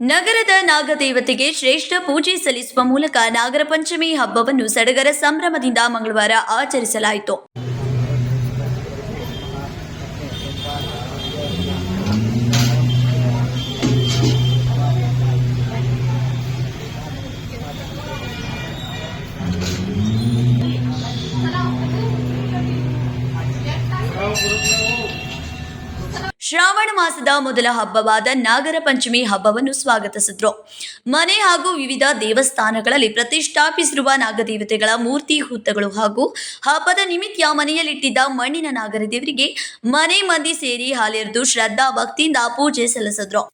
ನಗರದ ನಾಗದೇವತೆಗೆ ಶ್ರೇಷ್ಠ ಪೂಜೆ ಸಲ್ಲಿಸುವ ಮೂಲಕ ನಾಗರ ಪಂಚಮಿ ಹಬ್ಬವನ್ನು ಸಡಗರ ಸಂಭ್ರಮದಿಂದ ಮಂಗಳವಾರ ಆಚರಿಸಲಾಯಿತು. ಶ್ರಾವಣ ಮಾಸದ ಮೊದಲ ಹಬ್ಬವಾದ ನಾಗರ ಪಂಚಮಿ ಹಬ್ಬವನ್ನು ಸ್ವಾಗತಿಸಿದ್ರು. ಮನೆ ಹಾಗೂ ವಿವಿಧ ದೇವಸ್ಥಾನಗಳಲ್ಲಿ ಪ್ರತಿಷ್ಠಾಪಿಸಿರುವ ನಾಗದೇವತೆಗಳ ಮೂರ್ತಿ ಹುತ್ತಗಳು ಹಾಗೂ ಹಬ್ಬದ ನಿಮಿತ್ತ ಮನೆಯಲ್ಲಿಟ್ಟಿದ್ದ ಮಣ್ಣಿನ ನಾಗರ ದೇವರಿಗೆ ಮನೆ ಮಂದಿ ಸೇರಿ ಹಾಲೆರೆದು ಶ್ರದ್ಧಾ ಭಕ್ತಿಯಿಂದ ಪೂಜೆ ಸಲ್ಲಿಸಿದ್ರು.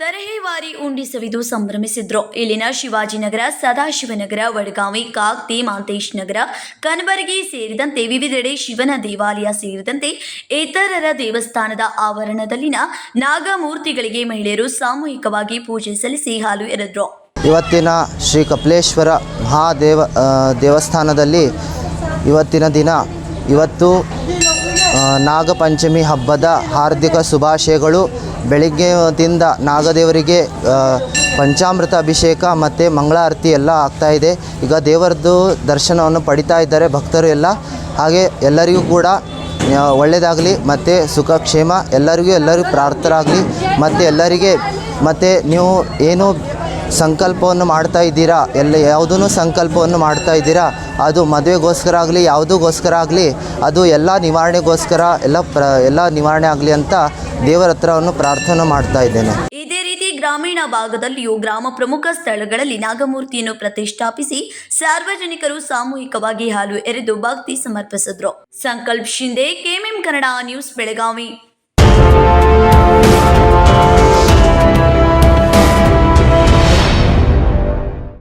ತರಹೇವಾರಿ ಉಂಡಿ ಸವಿದು ಸಂಭ್ರಮಿಸಿದ್ರು. ಇಲ್ಲಿನ ಶಿವಾಜಿನಗರ ಸದಾಶಿವನಗರ, ವಡಗಾವಿ ಕಾಗ್ತಿ ಮಾಂತೇಶ್ ನಗರ, ಕನಬರಗಿ ಸೇರಿದಂತೆ ವಿವಿಧೆಡೆ ಶಿವನ ದೇವಾಲಯ ಸೇರಿದಂತೆ ಇತರರ ದೇವಸ್ಥಾನದ ಆವರಣದಲ್ಲಿನ ನಾಗಮೂರ್ತಿಗಳಿಗೆ ಮಹಿಳೆಯರು ಸಾಮೂಹಿಕವಾಗಿ ಪೂಜೆ ಸಲ್ಲಿಸಿ ಹಾಲು ಎರೆದ್ರು. ಇವತ್ತಿನ ಶ್ರೀ ಕಪಿಲೇಶ್ವರ ಮಹಾದೇವ ದೇವಸ್ಥಾನದಲ್ಲಿ ಇವತ್ತಿನ ದಿನ, ಇವತ್ತು ನಾಗಪಂಚಮಿ ಹಬ್ಬದ ಹಾರ್ದಿಕ ಶುಭಾಶಯಗಳು. ಬೆಳಿಗ್ಗೆದಿಂದ ನಾಗದೇವರಿಗೆ ಪಂಚಾಮೃತ ಅಭಿಷೇಕ ಮತ್ತು ಮಂಗಳಾರತಿ ಎಲ್ಲ ಇದೆ. ಈಗ ದೇವರದ್ದು ದರ್ಶನವನ್ನು ಪಡಿತಾ ಇದ್ದಾರೆ ಭಕ್ತರು ಎಲ್ಲ. ಹಾಗೆ ಎಲ್ಲರಿಗೂ ಕೂಡ ಒಳ್ಳೆಯದಾಗಲಿ ಮತ್ತು ಸುಖ, ಕ್ಷೇಮ. ಎಲ್ಲರಿಗೂ ಎಲ್ಲರಿಗೂ ಪ್ರಾರ್ಥರಾಗಲಿ. ಮತ್ತು ಎಲ್ಲರಿಗೆ, ಮತ್ತು ನೀವು ಏನು ಸಂಕಲ್ಪವನ್ನು ಮಾಡ್ತಾ ಇದ್ದೀರಾ? ಎಲ್ಲ ಯಾವುದೂ ಸಂಕಲ್ಪವನ್ನು ಮಾಡ್ತಾ ಇದ್ದೀರಾ? ಅದು ಮದುವೆಗೋಸ್ಕರ ಆಗಲಿ ಯಾವುದಕ್ಕೋಸ್ಕರ ಆಗಲಿ, ಅದು ಎಲ್ಲ ನಿವಾರಣೆಗೋಸ್ಕರ, ಎಲ್ಲ ಪ್ರ, ಎಲ್ಲ ನಿವಾರಣೆ ಆಗಲಿ ಅಂತ ದೇವರ ಹತ್ರವನ್ನು ಪ್ರಾರ್ಥನೆ ಮಾಡ್ತಾ ಇದ್ದೇನೆ. ಇದೇ ರೀತಿ ಗ್ರಾಮೀಣ ಭಾಗದಲ್ಲಿಯೂ ಗ್ರಾಮ ಪ್ರಮುಖ ಸ್ಥಳಗಳಲ್ಲಿ ನಾಗಮೂರ್ತಿಯನ್ನು ಪ್ರತಿಷ್ಠಾಪಿಸಿ ಸಾರ್ವಜನಿಕರು ಸಾಮೂಹಿಕವಾಗಿ ಹಾಲು ಎರೆದು ಭಕ್ತಿ ಸಮರ್ಪಿಸಿದ್ರು. Sankalp Shinde KMM Kannada news Belagavi.